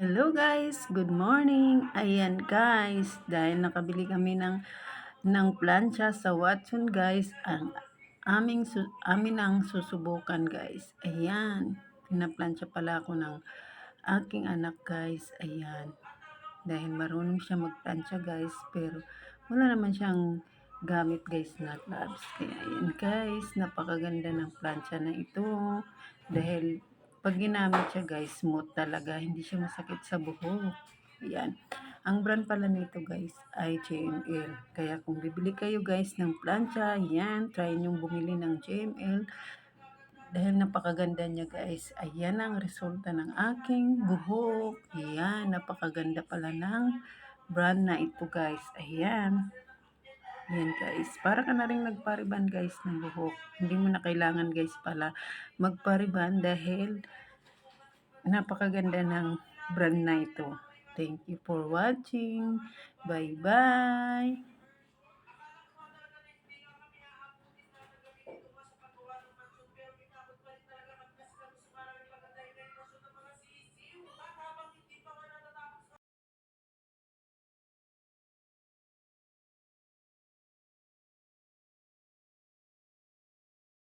Hello guys, good morning. Ayan guys, dahil nakabili kami ng ng plancha sa Watson guys, ang aming su, amin ang susubukan guys. Ayan, pinaplantsa pala ako ng aking anak guys. Ayan, dahil marunong siya magplantsa guys, pero wala naman siyang gamit guys na gloves. Kaya ayan guys, napakaganda ng plancha na ito dahil pag ginamit siya guys, smooth talaga. Hindi siya masakit sa buhok. Yan. Ang brand pala nito guys ay JML. Kaya kung bibili kayo guys ng plancha, yan, try nyong bumili ng JML. Dahil napakaganda niya guys. Ayan ang resulta ng aking buhok. Ayan, napakaganda pala ng brand na ito guys. Ayan. Yan guys. Para ka na rin nagpariban guys ng buhok. Hindi mo na kailangan guys pala magpariban dahil napakaganda ng brand na ito. Thank you for watching. Bye-bye.